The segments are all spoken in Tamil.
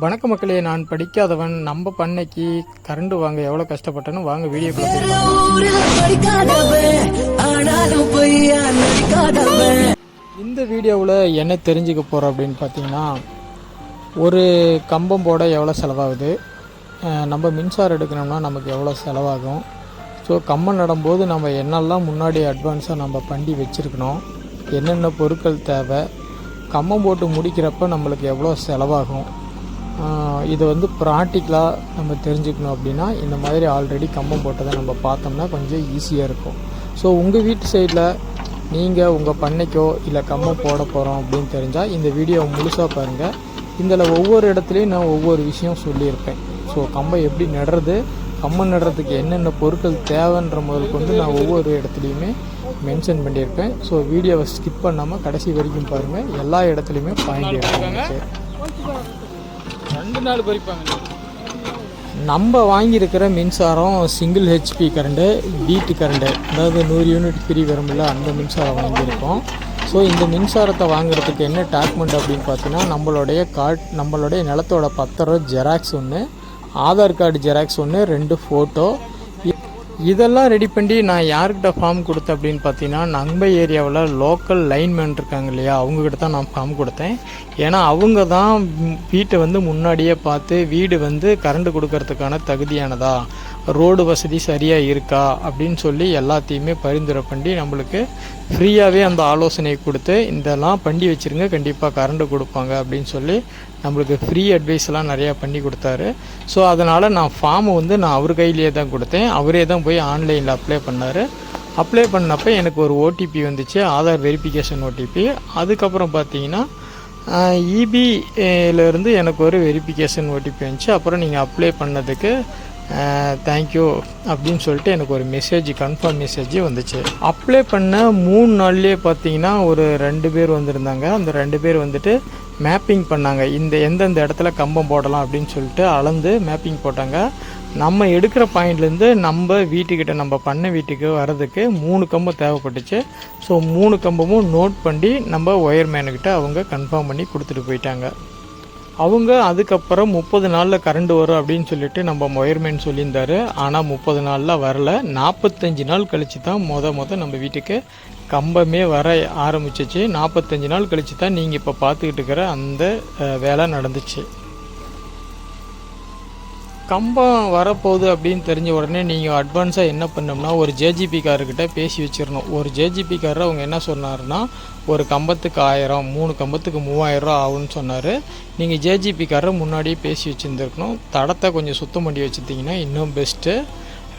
வணக்க மக்களே நான் படிக்காதவன். நம்ம பண்ணைக்கு கரண்ட் வாங்க எவ்வளோ கஷ்டப்பட்டேன்னு வாங்க நடிக்காதவன். இந்த வீடியோவில் என்ன தெரிஞ்சுக்க போகிறோம் அப்படின்னு பார்த்தீங்கன்னா ஒரு கம்பம் போட எவ்வளோ செலவாகுது? நம்ம மின்சாரம் எடுக்கணும்னா நமக்கு எவ்வளோ செலவாகும்? ஸோ கம்பம் நடும்போது நம்ம என்னெல்லாம் முன்னாடி அட்வான்ஸாக நம்ம பண்டி வச்சுருக்கணும்? என்னென்ன பொருட்கள் தேவை? கம்பம் போட்டு முடிக்கிறப்ப நம்மளுக்கு எவ்வளோ செலவாகும்? இதை வந்து ப்ராக்டிக்கலாக நம்ம தெரிஞ்சுக்கணும் அப்படின்னா இந்த மாதிரி ஆல்ரெடி கம்பம் போட்டதை நம்ம பார்த்தோம்னா கொஞ்சம் ஈஸியாக இருக்கும். ஸோ உங்கள் வீட்டு சைடில் நீங்கள் உங்கள் பண்ணைக்கோ இல்லை கம்பம் போட போகிறோம் அப்படின்னு தெரிஞ்சால் இந்த வீடியோவை முழுசாக பாருங்கள் இதில் ஒவ்வொரு இடத்துலையும் நான் ஒவ்வொரு விஷயம் சொல்லியிருப்பேன். ஸோ கம்பம் எப்படி நடுறது கம்பம் நடுறதுக்கு என்னென்ன பொருட்கள் தேவைன்ற முதல் கொண்டு நான் ஒவ்வொரு இடத்துலையுமே மென்ஷன் பண்ணியிருப்பேன். ஸோ வீடியோவை ஸ்கிப் பண்ணாமல் கடைசி வரைக்கும் பாருங்கள் எல்லா இடத்துலையுமே பாயிண்ட் இருக்காங்க ரெண்டு நாள் பறிப்பாங்க. நம்ம வாங்கியிருக்கிற மின்சாரம் சிங்கிள் ஹெச்பி கரண்ட்டு வீட்டு கரண்ட்டு அதாவது நூறு யூனிட் ஃப்ரீ வரும்ல அந்த மின்சாரம் வாங்கியிருக்கோம். ஸோ இந்த மின்சாரத்தை வாங்குறதுக்கு என்ன டாக்குமெண்ட் அப்படின்னு பார்த்தீங்கன்னா நம்மளுடைய கார்ட் நம்மளுடைய நிலத்தோட பத்திரம் ஜெராக்ஸ் ஒன்று ஆதார் கார்டு ஜெராக்ஸ் ஒன்று ரெண்டு ஃபோட்டோ இதெல்லாம் ரெடி பண்ணி நான் யார்கிட்ட ஃபார்ம் கொடுத்தேன் அப்படின்னு பார்த்தீங்கன்னா நம்ம ஏரியாவில் லோக்கல் லைன்மேன் இருக்காங்க இல்லையா அவங்கக்கிட்ட தான் நான் ஃபார்ம் கொடுத்தேன். ஏன்னா அவங்க தான் வீட்டை வந்து முன்னாடியே பார்த்து வீடு வந்து கரண்ட் கொடுக்கறதுக்கான தகுதியானதா? ரோடு வசதி சரியாக இருக்கா அப்படின்னு சொல்லி எல்லாத்தையுமே பரிந்துரை பண்ணி நம்மளுக்கு ஃப்ரீயாகவே அந்த ஆலோசனை கொடுத்து இதெல்லாம் பண்ணி வச்சுருங்க கண்டிப்பாக கரண்ட்டு கொடுப்பாங்க அப்படின்னு சொல்லி நம்மளுக்கு ஃப்ரீ அட்வைஸ்லாம் நிறையா பண்ணி கொடுத்தாரு. ஸோ அதனால் நான் ஃபார்மை வந்து நான் அவர் கையிலேயே தான் கொடுத்தேன். அவரே தான் போய் ஆன்லைனில் அப்ளை பண்ணார். அப்ளை பண்ணப்போ எனக்கு ஒரு ஓடிபி வந்துச்சு ஆதார் வெரிஃபிகேஷன் ஓடிபி அதுக்கப்புறம் பார்த்தீங்கன்னா இபிலேருந்து எனக்கு ஒரு வெரிஃபிகேஷன் ஓடிபி வந்துச்சு. அப்புறம் நீங்கள் அப்ளை பண்ணதுக்கு தேங்க்யூ அப்படின்னு சொல்லிட்டு எனக்கு ஒரு மெசேஜ் கன்ஃபார்ம் மெசேஜ் வந்துச்சு. அப்ளை பண்ண மூணு நாள்லேயே பார்த்தீங்கன்னா ஒரு ரெண்டு பேர் வந்திருந்தாங்க. அந்த ரெண்டு பேர் வந்துட்டு மேப்பிங் பண்ணாங்க. இந்த எந்தெந்த இடத்துல கம்பம் போடலாம் அப்படின்னு சொல்லிட்டு அளந்து மேப்பிங் போட்டாங்க. நம்ம எடுக்கிற பாயிண்ட்லேருந்து நம்ம வீட்டுக்கிட்ட நம்ம பண்ண வீட்டுக்கு வர்றதுக்கு மூணு கம்பம் தேவைப்பட்டுச்சு. ஸோ மூணு கம்பமும் நோட் பண்ணி நம்ம ஒயர்மேனுக்கிட்ட அவங்க கன்ஃபார்ம் பண்ணி கொடுத்துட்டு போயிட்டாங்க. அவங்க அதுக்கப்புறம் முப்பது நாளில் கரண்ட் வரும் அப்படின்னு சொல்லிட்டு நம்ம ஒயர்மேன் சொல்லியிருந்தாரு. ஆனால் முப்பது நாளில் வரல. நாற்பத்தஞ்சு நாள் கழிச்சு தான் மொத மொதல் நம்ம வீட்டுக்கு கம்பமே வர ஆரம்பிச்சிச்சு. நாற்பத்தஞ்சு நாள் கழிச்சு தான் நீங்கள் இப்போ பார்த்துக்கிட்டு இருக்கிற அந்த வேலை நடந்துச்சு. கம்பம் வரப்போகுது அப்படின்னு தெரிஞ்ச உடனே நீங்கள் அட்வான்ஸாக என்ன பண்ணோம்னா ஒரு ஜேஜிபி கார்கிட்ட பேசி வச்சிடணும் ஒரு ஜேஜிபி காரர் அவங்க என்ன சொன்னார்னா ஒரு கம்பத்துக்கு ஆயிரம் மூணு கம்பத்துக்கு மூவாயிரம் ரூபா ஆகும்னு சொன்னார். நீங்கள் ஜேஜிபி காரர் முன்னாடியே பேசி வச்சுருந்துருக்கணும். தடத்தை கொஞ்சம் சுத்தம் பண்ணி வச்சுருந்தீங்கன்னா இன்னும் பெஸ்ட்டு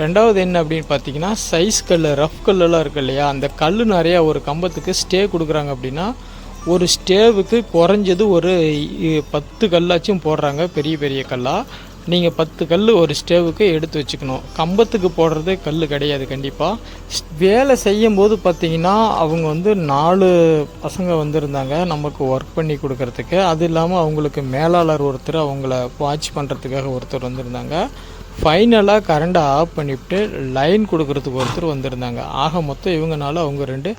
ரெண்டாவது என்ன அப்படின்னு பார்த்தீங்கன்னா சைஸ் கல் ரஃப் கல்லெல்லாம் இருக்குது இல்லையா அந்த கல் நிறையா ஒரு கம்பத்துக்கு ஸ்டே கொடுக்குறாங்க அப்படின்னா ஒரு ஸ்டேவுக்கு குறைஞ்சது ஒரு பத்து கல்லாச்சும் போடுறாங்க பெரிய பெரிய கல்லாக நீங்கள் பத்து கல் ஒரு ஸ்டேவுக்கு எடுத்து வச்சுக்கணும். கம்பத்துக்கு போடுறது கல் கிடையாது கண்டிப்பாக வேலை செய்யும் போது பார்த்தீங்கன்னா அவங்க வந்து நாலு பசங்க வந்திருந்தாங்க நமக்கு ஒர்க் பண்ணி கொடுக்கறதுக்கு. அது இல்லாமல் அவங்களுக்கு மேலாளர் ஒருத்தர் அவங்கள வாட்ச் பண்ணுறதுக்காக ஒருத்தர் வந்திருந்தாங்க. ஃபைனலாக கரண்ட்டை ஆஃப் பண்ணிவிட்டு லைன் கொடுக்கறதுக்கு ஒருத்தர் வந்திருந்தாங்க. ஆக மொத்தம் இவங்கனால அவங்க ரெண்டு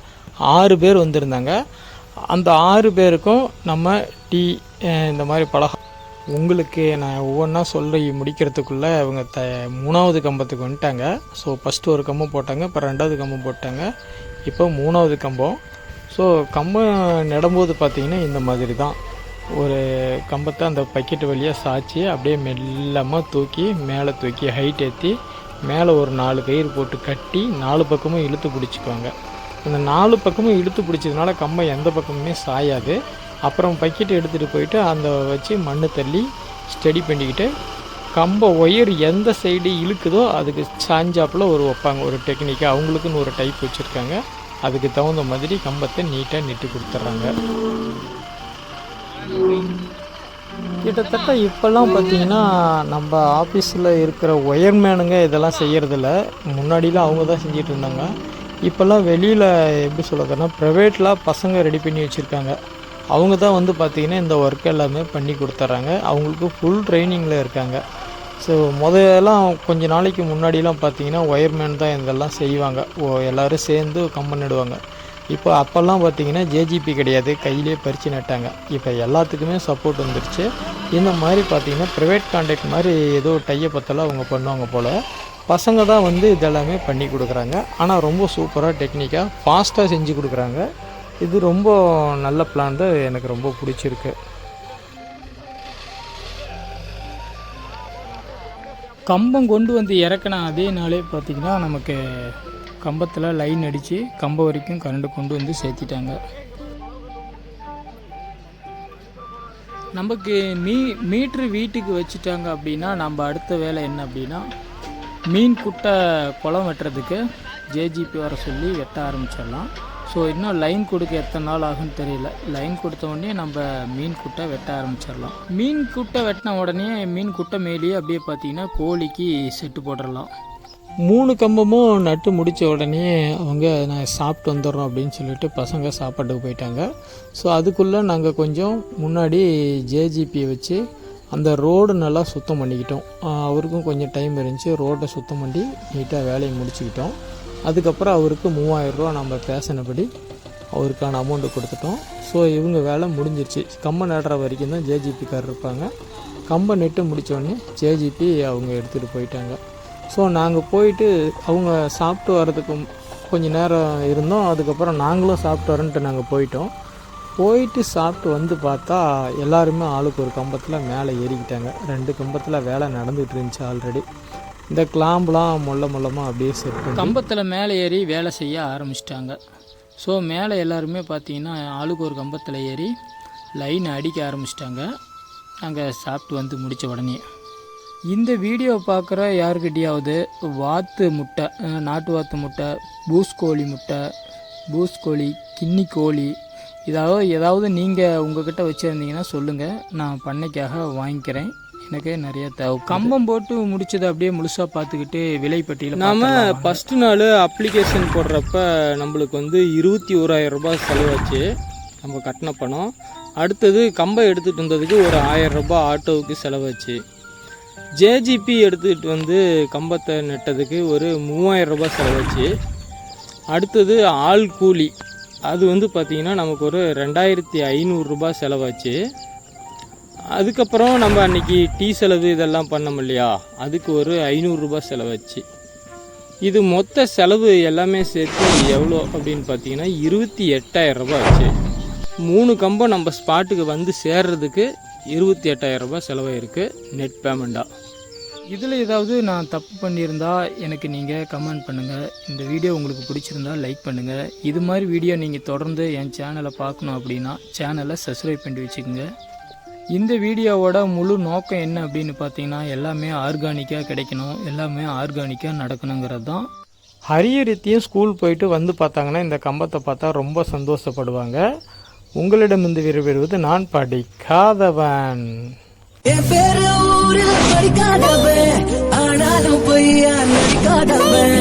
ஆறு பேர் வந்திருந்தாங்க. அந்த ஆறு பேருக்கும் நம்ம டீ இந்த மாதிரி பலகா உங்களுக்கு நான் ஒவ்வொன்றா சொல்லி முடிக்கிறதுக்குள்ளே அவங்க த மூணாவது கம்பத்துக்கு வந்துட்டாங்க. ஸோ ஃபஸ்ட்டு ஒரு கம்பம் போட்டாங்க இப்போ ரெண்டாவது கம்பம் போட்டாங்க. இப்போ மூணாவது கம்பம். ஸோ கம்பம் நடும்போது பார்த்திங்கன்னா இந்த மாதிரி தான் ஒரு கம்பத்தை அந்த பக்கெட் வழியாக சாய்ச்சி அப்படியே மெல்லமாக தூக்கி மேலே தூக்கி ஹைட் ஏற்றி மேலே ஒரு நாலு கயிறு போட்டு கட்டி நாலு பக்கமும் இழுத்து பிடிச்சிக்குவாங்க. அந்த நாலு பக்கமும் இழுத்து பிடிச்சதுனால கம்பம் எந்த பக்கமுமே சாயாது. அப்புறம் பக்கெட் எடுத்துகிட்டு போயிட்டு அந்த வச்சு மண் தள்ளி ஸ்டடி பண்ணிக்கிட்டு கம்ப ஒயர் எந்த சைடு இழுக்குதோ அதுக்கு சாஞ்சாப்பில் ஒரு வைப்பாங்க. ஒரு டெக்னிக்கு அவங்களுக்குன்னு ஒரு டைப் வச்சுருக்காங்க. அதுக்கு தகுந்த மாதிரி கம்பத்தை நீட்டாக நெட்டு கொடுத்துட்றாங்க. கிட்டத்தட்ட இப்போல்லாம் பார்த்தீங்கன்னா நம்ம ஆஃபீஸில் இருக்கிற ஒயர்மேனுங்க இதெல்லாம் செய்கிறதில்ல முன்னாடிலாம் அவங்க தான் செஞ்சிட்டு இருந்தாங்க. இப்போல்லாம் வெளியில் எப்படி சொல்கிறதுனா ப்ரைவேட்டில் பசங்க ரெடி பண்ணி வச்சுருக்காங்க. அவங்க தான் வந்து பார்த்திங்கன்னா இந்த ஒர்க் எல்லாமே பண்ணி கொடுத்துட்றாங்க. அவங்களுக்கு ஃபுல் ட்ரைனிங்கில் இருக்காங்க. ஸோ முதலாம் கொஞ்ச நாளைக்கு முன்னாடிலாம் பார்த்தீங்கன்னா ஒயர்மேன் தான் இதெல்லாம் செய்வாங்க. ஓ எல்லோரும் சேர்ந்து கம்பம் நடுவாங்க இப்போ அப்போல்லாம் பார்த்தீங்கன்னா ஜேஜிபி கிடையாது. கையிலே பறித்து நட்டாங்க. இப்போ எல்லாத்துக்குமே சப்போர்ட் வந்துருச்சு. இந்த மாதிரி பார்த்தீங்கன்னா ப்ரைவேட் கான்டாக்ட் மாதிரி ஏதோ டையை அவங்க பண்ணுவாங்க போல். பசங்க தான் வந்து இதெல்லாமே பண்ணி கொடுக்குறாங்க. ஆனால் ரொம்ப சூப்பராக டெக்னிக்காக ஃபாஸ்ட்டாக செஞ்சு கொடுக்குறாங்க. இது ரொம்ப நல்ல பிளான் தான். எனக்கு ரொம்ப பிடிச்சிருக்கு. கம்பம் கொண்டு வந்து இறக்கின அதே நாளே பார்த்திங்கன்னா நமக்கு கம்பத்தில் லைன் அடித்து கம்பம் வரைக்கும் கரண்ட் கொண்டு வந்து சேர்த்திட்டாங்க. நமக்கு மீ மீட்ரு வீட்டுக்கு வச்சுட்டாங்க அப்படின்னா நம்ம அடுத்த வேலை என்ன அப்படின்னா மீன் குட்டை குளம் வெட்டுறதுக்கு ஜேஜிபி வர சொல்லி வெட்ட ஆரம்பிச்சிடலாம். ஸோ இன்னும் லைன் கொடுக்க எத்தனை நாள் ஆகும்னு தெரியல. லைன் கொடுத்த உடனே நம்ம மீன் குட்டை வெட்ட ஆரம்பிச்சிடலாம். மீன் குட்டை வெட்டின உடனே மீன் குட்டை மேலேயே அப்படியே பார்த்தீங்கன்னா கோழிக்கு செட்டு போட்டுடலாம். மூணு கம்பமும் நட்டு முடித்த உடனே அவங்க நான் சாப்பிட்டு வந்துடுறோம் அப்படின்னு சொல்லிட்டு பசங்க சாப்பாட்டுக்கு போயிட்டாங்க. ஸோ அதுக்குள்ளே நாங்கள் கொஞ்சம் முன்னாடி ஜேஜிபியை வச்சு அந்த ரோடு நல்லா சுத்தம் பண்ணிக்கிட்டோம். அவருக்கும் கொஞ்சம் டைம் இருந்துச்சு. ரோட்டை சுத்தம் பண்ணி நீட்டாக வேலையை முடிச்சுக்கிட்டோம். அதுக்கப்புறம் அவருக்கு மூவாயிரரூவா நம்ம பேசினபடி அவருக்கான அமௌண்ட்டு கொடுத்துட்டோம். ஸோ இவங்க வேலை முடிஞ்சிருச்சு. கம்பம் நடுற வரைக்கும் தான் ஜேஜிபி கார் இருப்பாங்க. கம்பம் நெட்டு முடித்தோடனே ஜேஜிபி அவங்க எடுத்துகிட்டு போயிட்டாங்க. ஸோ நாங்கள் போயிட்டு அவங்க சாப்பிட்டு வர்றதுக்கு கொஞ்சம் நேரம் இருந்தோம். அதுக்கப்புறம் நாங்களும் சாப்பிட்டு வரன்ட்டு நாங்கள் போயிட்டோம். போயிட்டு சாப்பிட்டு வந்து பார்த்தா எல்லாருமே ஆளுக்கு ஒரு கம்பத்தில் மேலே ஏறிக்கிட்டாங்க. ரெண்டு கம்பத்தில் வேலை நடந்துகிட்டு இருந்துச்சு ஆல்ரெடி இந்த கிளாம்புலாம் மொல்ல மொல்லமாக அப்படியே செட் பண்ணி கம்பத்தில் மேலே ஏறி வேலை செய்ய ஆரம்பிச்சிட்டாங்க. ஸோ மேலே எல்லாருமே பார்த்தீங்கன்னா ஆளுக்கு ஒரு கம்பத்தில் ஏறி லைன் அடிக்க ஆரம்பிச்சிட்டாங்க. நாங்கள் சாப்பிட்டு வந்து முடித்த உடனே. இந்த வீடியோ பார்க்குற யாருக்கிட்டையாவது வாத்து முட்டை நாட்டு வாத்து முட்டை பூஸ் கோழி முட்டை பூஸ் கோழி கின்னி கோழி இதாவது ஏதாவது நீங்கள் உங்கள்கிட்ட வச்சுருந்தீங்கன்னா சொல்லுங்கள் நான் பண்ணைக்காக வாங்கிக்கிறேன். எனக்கு நிறைய தேவை கம்பம் போட்டு முடிச்சதை அப்படியே முழுசாக பார்த்துக்கிட்டு விலைப்பட்டியல் நாம ஃபஸ்ட்டு நாள் அப்ளிகேஷன் போடுறப்ப நம்மளுக்கு வந்து இருபத்தி ஓராயிரம் ரூபாய் செலவாச்சு. நம்ம கட்டின பணம். அடுத்தது கம்பம் எடுத்துகிட்டு வந்ததுக்கு ஒரு ஆயிரம் ரூபாய் ஆட்டோவுக்கு செலவாச்சு. ஜேஜிபி எடுத்துக்கிட்டு வந்து கம்பத்தை நட்டதுக்கு ஒரு மூவாயிரம் ரூபாய் செலவாச்சு. அடுத்தது ஆள் கூலி. அது வந்து பார்த்திங்கன்னா நமக்கு ஒரு ரெண்டாயிரத்தி ஐநூறுரூபா செலவாச்சு. அதுக்கப்புறம் நம்ம அன்னைக்கு டீ செலவு இதெல்லாம் பண்ணோம் இல்லையா? அதுக்கு ஒரு ஐநூறுரூபா செலவாச்சு. இது மொத்த செலவு எல்லாமே சேர்த்து எவ்வளோ அப்படின்னு பார்த்தீங்கன்னா இருபத்தி எட்டாயிரம் ரூபாய் ஆச்சு. மூணு கம்பம் நம்ம ஸ்பாட்டுக்கு வந்து சேர்றதுக்கு இருபத்தி எட்டாயிரம் ரூபாய் செலவாயிருக்கு நெட் பேமெண்ட்டாக இதில் ஏதாவது நான் தப்பு பண்ணியிருந்தா எனக்கு நீங்கள் கமெண்ட் பண்ணுங்கள் இந்த வீடியோ உங்களுக்கு பிடிச்சிருந்தா லைக் பண்ணுங்கள் இது மாதிரி வீடியோ நீங்கள் தொடர்ந்து என் சேனலை பார்க்கணும் அப்படின்னா சேனலை சப்ஸ்கிரைப் பண்ணி வச்சுக்கோங்க. இந்த வீடியோவோட முழு நோக்கம் என்ன அப்படின்னு பார்த்தீங்கன்னா எல்லாமே ஆர்கானிக்காக கிடைக்கணும். எல்லாமே ஆர்கானிக்காக நடக்கணுங்கிறது தான். ஹரியரித்தியும் ஸ்கூல் போயிட்டு வந்து பார்த்தாங்கன்னா இந்த கம்பத்தை பார்த்தா ரொம்ப சந்தோஷப்படுவாங்க. உங்களிடம் இந்த விரும்புவது நான் படிக்காதவன் ஆனாலும் பொய்யா நடிக்காதவன்.